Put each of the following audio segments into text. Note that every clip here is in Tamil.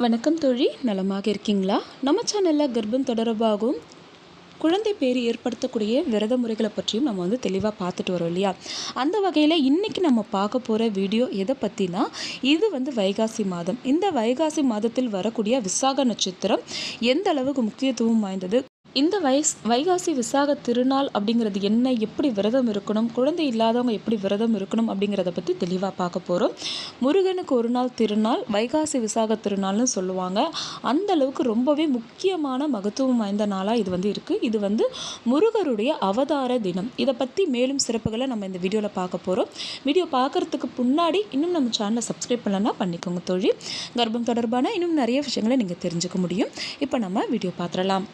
வணக்கம் தோழி நலமாக இருக்கீங்களா? நம்ம சேனலில் கர்ப்பம் தொடர்பாகவும் குழந்தை பேர் ஏற்படுத்தக்கூடிய விரத முறைகளை பற்றியும் நம்ம வந்து தெளிவாக பார்த்துட்டு வரோம் இல்லையா? அந்த வகையில் இன்றைக்கி நம்ம பார்க்க போகிற வீடியோ எதை பற்றினா இது வந்து வைகாசி மாதம். இந்த வைகாசி மாதத்தில் வரக்கூடிய விசாக நட்சத்திரம் எந்த அளவுக்கு முக்கியத்துவம் வாய்ந்தது இந்த வயஸ் வைகாசி விசாக திருநாள் அப்படிங்கிறது என்ன எப்படி விரதம் இருக்கணும் குழந்தை இல்லாதவங்க எப்படி விரதம் இருக்கணும் அப்படிங்கிறத பற்றி தெளிவாக பார்க்க போகிறோம் முருகனுக்கு ஒரு நாள் திருநாள் வைகாசி விசாக திருநாள்னு சொல்லுவாங்க. அந்த அளவுக்கு ரொம்பவே முக்கியமான மகத்துவம் வாய்ந்த நாளாக இது வந்து இருக்குது இது வந்து முருகருடைய அவதார தினம். இதை பற்றி மேலும் சிறப்புகளை நம்ம இந்த வீடியோவில் பார்க்க போகிறோம் வீடியோ பார்க்குறதுக்கு முன்னாடி இன்னும் நம்ம சேனலை சப்ஸ்கிரைப் பண்ணலன்னா பண்ணிக்கோங்க தொழில் கர்ப்பம் தொடர்பான இன்னும் நிறைய விஷயங்களை நீங்கள் தெரிஞ்சுக்க முடியும். இப்போ நம்ம வீடியோ பார்த்துடலாம்.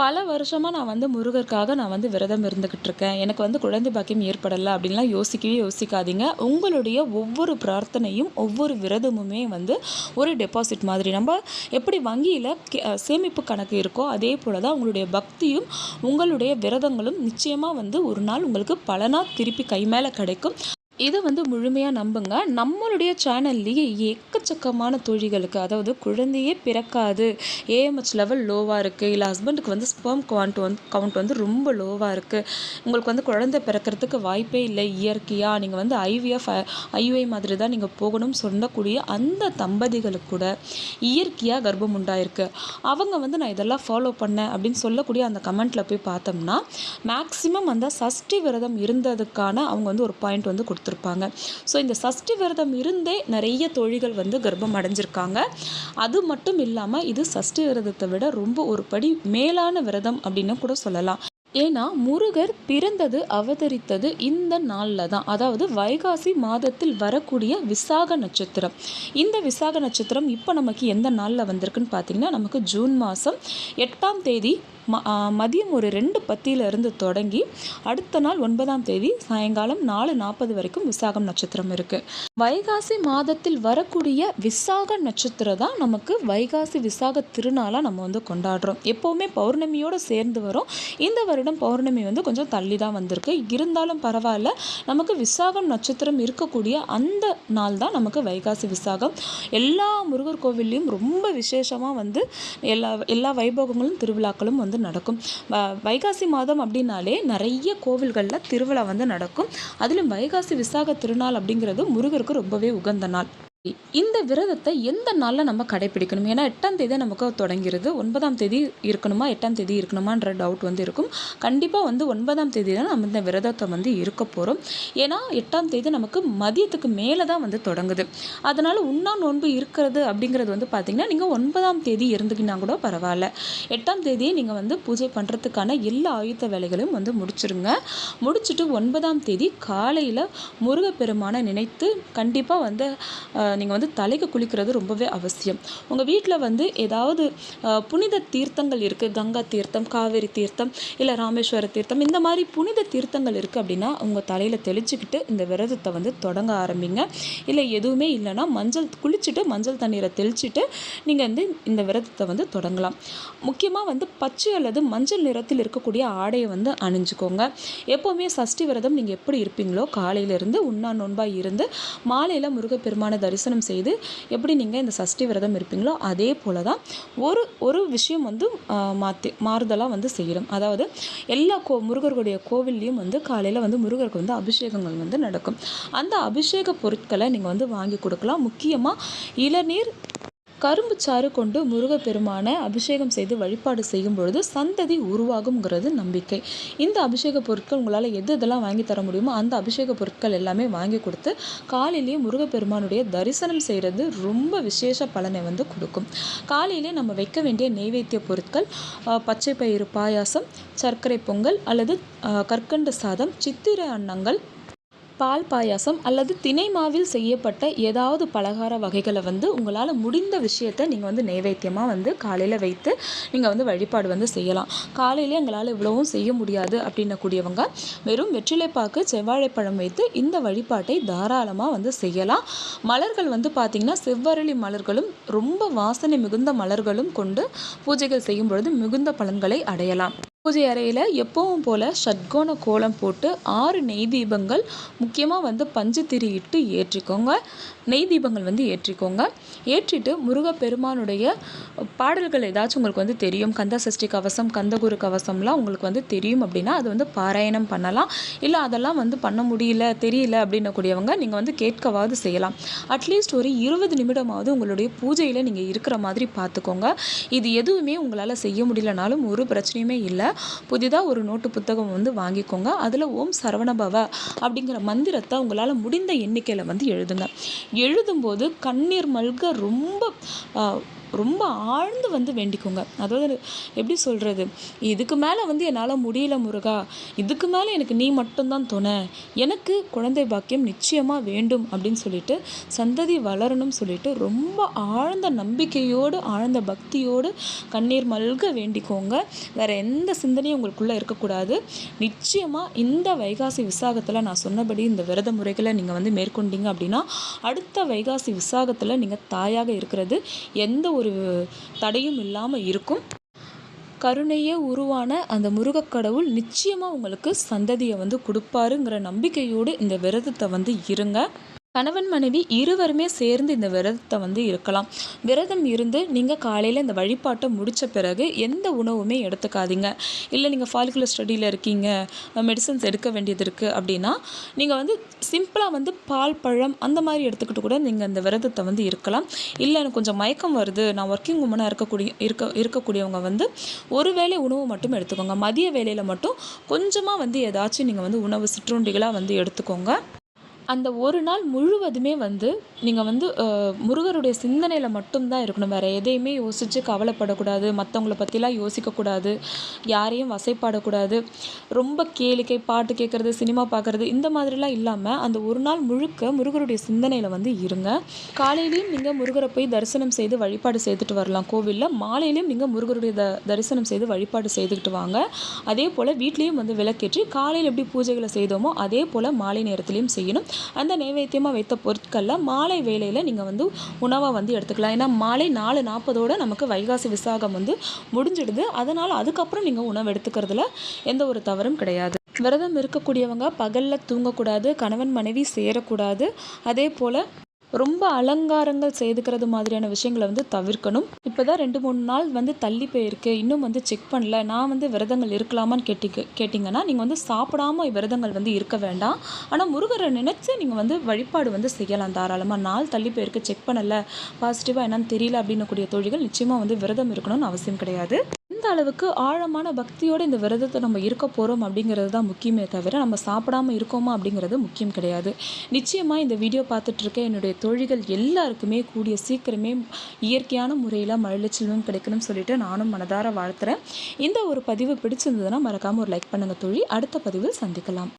பல வருஷமாக நான் வந்து முருகருக்காக நான் வந்து விரதம் இருந்துக்கிட்டு இருக்கேன் எனக்கு வந்து குழந்தை பாக்கியம் ஏற்படலை அப்படின்லாம் யோசிக்கவே யோசிக்காதீங்க. உங்களுடைய ஒவ்வொரு பிரார்த்தனையும் ஒவ்வொரு விரதமுமே வந்து ஒரு டெபாசிட் மாதிரி. நம்ம எப்படி வங்கியில் சேமிப்பு கணக்கு இருக்கோ அதே போல் தான் உங்களுடைய பக்தியும் உங்களுடைய விரதங்களும் நிச்சயமாக வந்து ஒரு நாள் உங்களுக்கு பலனாக திருப்பி கை மேலே கிடைக்கும். இதை வந்து முழுமையாக நம்புங்க. நம்மளுடைய சேனல்லையே எக்கச்சக்கமான தொழில்களுக்கு அதாவது குழந்தையே பிறக்காது. ஏஎம்ஹெச் லெவல் லோவாக இருக்குது இல்லை ஹஸ்பண்டுக்கு வந்து ஸ்பெர்ம் குவான்ட் வந்து கவுண்ட் வந்து ரொம்ப லோவாக இருக்குது உங்களுக்கு வந்து குழந்தை பிறக்கிறதுக்கு வாய்ப்பே இல்லை. இயற்கையாக நீங்கள் வந்து ஐவிஎஃப் ஐயுஐ மாதிரி தான் நீங்கள் போகணும்னு சொல்லக்கூடிய அந்த தம்பதிகளுக்கு கூட இயற்கையாக கர்ப்பம் உண்டாயிருக்கு. அவங்க வந்து நான் இதெல்லாம் ஃபாலோ பண்ணேன் அப்படின்னு சொல்லக்கூடிய அந்த கமெண்ட்டில் போய் பார்த்தோம்னா மேக்ஸிமம் அந்த சஷ்டி விரதம் இருந்ததுக்கான அவங்க வந்து ஒரு பாயிண்ட் வந்து கொடுத்துருப்பாங்க. ஸோ இந்த சஷ்டி விரதம் இருந்தே நிறைய தொழில்கள் வந்து கர்ப்பம் அடைஞ்சிருக்காங்க. அது மட்டும் இல்லாமல் இது சஷ்டி விரதத்தை விட ரொம்ப ஒரு படி மேலான விரதம் அப்படின்னு கூட சொல்லலாம். ஏன்னா முருகர் பிறந்தது அவதரித்தது இந்த நாளில் தான். அதாவது வைகாசி மாதத்தில் வரக்கூடிய விசாக நட்சத்திரம். இந்த விசாக நட்சத்திரம் இப்போ நமக்கு எந்த நாளில் வந்திருக்குன்னு பார்த்தீங்கன்னா நமக்கு ஜூன் மாதம் எட்டாம் தேதி ம மதியம் ஒரு ரெண்டு பத்தியிலிருந்து தொடங்கி அடுத்த நாள் ஒன்பதாம் தேதி சாயங்காலம் நாலு நாற்பது வரைக்கும் விசாகம் நட்சத்திரம் இருக்குது வைகாசி மாதத்தில் வரக்கூடிய விசாக நட்சத்திரம் தான் நமக்கு வைகாசி விசாக திருநாளாக நம்ம வந்து கொண்டாடுறோம். எப்போவுமே பௌர்ணமியோடு சேர்ந்து வரும். இந்த வருடம் பௌர்ணமி வந்து கொஞ்சம் தள்ளி தான் வந்திருக்கு. இருந்தாலும் பரவாயில்ல நமக்கு விசாகம் நட்சத்திரம் இருக்கக்கூடிய அந்த நாள் தான் நமக்கு வைகாசி விசாகம். எல்லா முருகர் கோவில்லையும் ரொம்ப விசேஷமாக வந்து எல்லா எல்லா வைபவங்களும் திருவிழாக்களும் வந்து வந்து நடக்கும். வைகாசி மாதம் அப்படின்னாலே நிறைய கோவில்களில் திருவிழா வந்து நடக்கும். அதிலும் வைகாசி விசாக திருநாள் அப்படிங்கிறது முருகருக்கு ரொம்பவே உகந்த நாள். இந்த விரதத்தை எந்த நாளில் நம்ம கடைப்பிடிக்கணும் ஏன்னா எட்டாம் தேதி நமக்கு தொடங்கிறது. ஒன்பதாம் தேதி இருக்கணுமா? எட்டாம் தேதி இருக்கணுமான்ற டவுட் வந்து இருக்கும். கண்டிப்பாக வந்து ஒன்பதாம் தேதி தான் நம்ம இந்த விரதத்தை வந்து இருக்க போகிறோம் ஏன்னா எட்டாம் தேதி நமக்கு மதியத்துக்கு மேலே தான் வந்து தொடங்குது. அதனால் உண்ணா நோன்பு இருக்கிறது அப்படிங்கிறது வந்து பார்த்திங்கன்னா நீங்கள் ஒன்பதாம் தேதி இருந்துக்கினா கூட பரவாயில்ல. எட்டாம் தேதியே நீங்கள் வந்து பூஜை பண்ணுறதுக்கான எல்லா ஆயுத்த வேலைகளையும் வந்து முடிச்சிருங்க. முடிச்சுட்டு ஒன்பதாம் தேதி காலையில் முருகப்பெருமானை நினைத்து கண்டிப்பாக வந்து நீங்கள் வந்து தலைக்கு குளிக்கிறது ரொம்பவே அவசியம். உங்கள் வீட்டில் வந்து ஏதாவது புனித தீர்த்தங்கள் இருக்குது கங்கா தீர்த்தம் காவேரி தீர்த்தம் இல்லை ராமேஸ்வர தீர்த்தம் இந்த மாதிரி புனித தீர்த்தங்கள் இருக்குது அப்படின்னா உங்கள் தலையில் தெளிச்சுக்கிட்டு இந்த விரதத்தை வந்து தொடங்க ஆரம்பிங்க. இல்லை எதுவுமே இல்லைன்னா மஞ்சள் குளிச்சுட்டு மஞ்சள் தண்ணீரை தெளிச்சுட்டு நீங்கள் வந்து இந்த விரதத்தை வந்து தொடங்கலாம். முக்கியமாக வந்து பச்சை அல்லது மஞ்சள் நிறத்தில் இருக்கக்கூடிய ஆடையை வந்து அணிஞ்சுக்கோங்க. எப்போவுமே சஷ்டி விரதம் நீங்கள் எப்படி இருப்பீங்களோ காலையிலேருந்து உண்ணா நோன்பாக இருந்து மாலையில் முருகப்பெருமான தரிசனம் தரிசனம் செய்து எப்படி நீங்கள் இந்த சஷ்டி விரதம் இருப்பீங்களோ அதே போல் தான் ஒரு ஒரு விஷயம் வந்து மாற்றி மாறுதலாக வந்து செய்யணும். அதாவது எல்லா கோ முருகர்களுடைய கோவில்லையும் வந்து காலையில் வந்து முருகருக்கு வந்து அபிஷேகங்கள் வந்து நடக்கும். அந்த அபிஷேக பொருட்களை நீங்கள் வந்து வாங்கி கொடுக்கலாம். முக்கியமாக இளநீர் கரும்பு சாறு கொண்டு முருகப்பெருமானை அபிஷேகம் செய்து வழிபாடு செய்யும் பொழுது சந்ததி உருவாகுங்கிறது நம்பிக்கை. இந்த அபிஷேக பொருட்கள் உங்களால் எது எதெல்லாம் வாங்கி தர முடியுமோ அந்த அபிஷேக பொருட்கள் எல்லாமே வாங்கி கொடுத்து காலையிலேயே முருகப்பெருமானுடைய தரிசனம் செய்கிறது ரொம்ப விசேஷ பலனை வந்து கொடுக்கும். காலையிலே நம்ம வைக்க வேண்டிய நெய்வேத்திய பொருட்கள் பச்சை பயிறு பாயாசம் சர்க்கரை பொங்கல் அல்லது கற்கண்டு சாதம் சித்திரை அன்னங்கள் பால் பாயாசம் அல்லது தினை மாவில் செய்யப்பட்ட ஏதாவது பலகார வகைகளை வந்து உங்களால் முடிந்த விஷயத்தை நீங்கள் வந்து நைவேத்தியமாக வந்து காலையில் வைத்து நீங்கள் வந்து வழிபாடு வந்து செய்யலாம். காலையிலே எங்களால் இவ்வளவும் செய்ய முடியாது அப்படின்னக்கூடியவங்க வெறும் வெற்றிலைப்பாக்கு செவ்வாழைப்பழம் வைத்து இந்த வழிபாட்டை தாராளமாக வந்து செய்யலாம். மலர்கள் வந்து பார்த்திங்கன்னா செவ்வரளி மலர்களும் ரொம்ப வாசனை மிகுந்த மலர்களும் கொண்டு பூஜைகள் செய்யும் பொழுது மிகுந்த பலன்களை அடையலாம். பூஜை அறையில் எப்பவும் போல் ஷட்கோண கோலம் போட்டு ஆறு நெய் தீபங்கள் முக்கியமாக வந்து பஞ்சு திரி இட்டு ஏற்றிக்கோங்க. நெய் தீபங்கள் வந்து ஏற்றிக்கோங்க. ஏற்றிட்டு முருகப்பெருமானுடைய பாடல்கள் ஏதாச்சும் உங்களுக்கு வந்து தெரியும். கந்த சஷ்டி கவசம் கந்தகுரு கவசம்லாம் உங்களுக்கு வந்து தெரியும் அப்படின்னா அது வந்து பாராயணம் பண்ணலாம். இல்லை அதெல்லாம் வந்து பண்ண முடியல தெரியல அப்படின்னக்கூடியவங்க நீங்கள் வந்து கேட்கவாது செய்யலாம். அட்லீஸ்ட் ஒரு இருபது நிமிடமாவது உங்களுடைய பூஜையில் நீங்கள் இருக்கிற மாதிரி பார்த்துக்கோங்க. இது எதுவுமே உங்களால் செய்ய முடியலனாலும் ஒரு பிரச்சனையுமே இல்லை. புதிதாக ஒரு நோட்டு புத்தகம் வந்து வாங்கிக்கோங்க. அதில் ஓம் சரவணபவ அப்படிங்கிற மந்திரத்தை உங்களால் முடிந்த எண்ணிக்கையில் வந்து எழுதுங்க. எழுதும்போது கண்ணீர் மல்க ரொம்ப ரொம்ப ஆழ்ந்து வந்து வேண்டிக்கோங்க. அதாவது எப்படி சொல்கிறது இதுக்கு மேலே வந்து என்னால் முடியல முருகா. இதுக்கு மேலே எனக்கு நீ மட்டும்தான் துணை. எனக்கு குழந்தை பாக்கியம் நிச்சயமாக வேண்டும் அப்படின்னு சொல்லிட்டு சந்ததி வளரணும்னு சொல்லிட்டு ரொம்ப ஆழ்ந்த நம்பிக்கையோடு ஆழ்ந்த பக்தியோடு கண்ணீர் மல்க வேண்டிக்கோங்க. வேறு எந்த சிந்தனையும் உங்களுக்குள்ளே இருக்கக்கூடாது. நிச்சயமாக இந்த வைகாசி விசாகத்தில் நான் சொன்னபடி இந்த விரத முறைகளை நீங்கள் வந்து மேற்கொண்டீங்க அப்படின்னா அடுத்த வைகாசி விசாகத்தில் நீங்கள் தாயாக இருக்கிறது. எந்த ஒரு ஒரு தடையும் இல்லாமல் இருக்கும். கருணையே உருவான அந்த முருகக்கடவுள் நிச்சயமாக உங்களுக்கு சந்ததியை வந்து கொடுப்பாருங்கிற நம்பிக்கையோடு இந்த விரதத்தை வந்து இருங்க. கணவன் மனைவி இருவருமே சேர்ந்து இந்த விரதத்தை வந்து இருக்கலாம். விரதம் இருந்து நீங்கள் காலையில் இந்த வழிபாட்டை முடித்த பிறகு எந்த உணவுமே எடுத்துக்காதீங்க. இல்லை நீங்கள் ஃபாலிகுலர் ஸ்டடியில் இருக்கீங்க மெடிசன்ஸ் எடுக்க வேண்டியது இருக்குது அப்படின்னா நீங்கள் வந்து சிம்பிளாக வந்து பால் பழம் அந்த மாதிரி எடுத்துக்கிட்டு கூட நீங்கள் இந்த விரதத்தை வந்து இருக்கலாம். இல்லை எனக்கு கொஞ்சம் மயக்கம் வருது நான் ஒர்க்கிங் உமனாக இருக்கக்கூடிய இருக்க இருக்கக்கூடியவங்க வந்து ஒரு வேளை உணவு மட்டும் எடுத்துக்கோங்க. மதிய வேலையில் மட்டும் கொஞ்சமாக வந்து ஏதாச்சும் நீங்கள் வந்து உணவு சிற்றுண்டிகளாக வந்து எடுத்துக்கோங்க. அந்த ஒரு நாள் முழுவதுமே வந்து நீங்கள் வந்து முருகருடைய சிந்தனையில் மட்டும்தான் இருக்கணும். வேறு எதையுமே யோசித்து கவலைப்படக்கூடாது. மற்றவங்கள பற்றிலாம் யோசிக்கக்கூடாது. யாரையும் வசைப்பாடக்கூடாது. ரொம்ப கேளிக்கை பாட்டு கேட்குறது சினிமா பார்க்குறது இந்த மாதிரிலாம் இல்லாமல் அந்த ஒரு நாள் முழுக்க முருகருடைய சிந்தனையில் வந்து இருங்க. காலையிலையும் நீங்கள் முருகரை போய் தரிசனம் செய்து வழிபாடு செய்துட்டு வரலாம். கோவிலில் மாலையிலையும் நீங்கள் முருகருடைய த தரிசனம் செய்து வழிபாடு செய்துக்கிட்டு வாங்க. அதே போல் வீட்லேயும் வந்து விளக்கேற்றி காலையில் எப்படி பூஜைகளை செய்தோமோ அதே போல் மாலை நேரத்துலையும் செய்யணும். அந்த நைவேத்தியமாக வைத்த பொருட்களில் மாலை வேலையில் நீங்கள் வந்து உணவாக வந்து எடுத்துக்கலாம். ஏன்னா மாலை நாலு நாற்பதோடு நமக்கு வைகாசி விசாகம் வந்து முடிஞ்சிடுது. அதனால் அதுக்கப்புறம் நீங்கள் உணவு எடுத்துக்கிறதுல எந்த ஒரு தவறும் கிடையாது. விரதம் இருக்கக்கூடியவங்க பகலில் தூங்கக்கூடாது கணவன் மனைவி சேரக்கூடாது. அதே போல் ரொம்ப அலங்காரங்கள் செய்துக்கிறது மாதிரியான விஷயங்களை வந்து தவிர்க்கணும். இப்போ தான் ரெண்டு மூணு நாள் வந்து தள்ளி போயிருக்கு. இன்னும் வந்து செக் பண்ணல. நான் வந்து விரதங்கள் இருக்கலாமான்னு கேட்டி கேட்டிங்கன்னா நீங்கள் வந்து சாப்பிடாம விரதங்கள் வந்து இருக்க வேண்டாம். ஆனால் முருகரை நினச்சி நீங்கள் வந்து வழிபாடு வந்து செய்யலாம் தாராளமாக நாள் தள்ளி போயிருக்கு செக் பண்ணலை. பாசிட்டிவாக என்னன்னு தெரியல அப்படின்னு கூடிய தொழில்கள் நிச்சயமாக வந்து விரதம் இருக்கணும்னு அவசியம் கிடையாது. எந்த அளவுக்கு ஆழமான பக்தியோடு இந்த விரதத்தை நம்ம இருக்க போகிறோம் அப்படிங்கிறது தான் முக்கியமே தவிர நம்ம சாப்பிடாமல் இருக்கோமா அப்படிங்கிறது முக்கியம் கிடையாது. நிச்சயமாக இந்த வீடியோ பார்த்துட்ருக்க என்னுடைய தொழில்கள் எல்லாருக்குமே கூடிய சீக்கிரமே இயற்கையான முறையில் மழலைச்செல்வம் கிடைக்கணும்னு சொல்லிட்டு நானும் மனதார வாழ்த்துறேன். இந்த ஒரு பதிவு பிடிச்சிருந்ததுன்னா மறக்காமல் ஒரு லைக் பண்ணுங்கள் தொழில் அடுத்த பதிவில் சந்திக்கலாம்.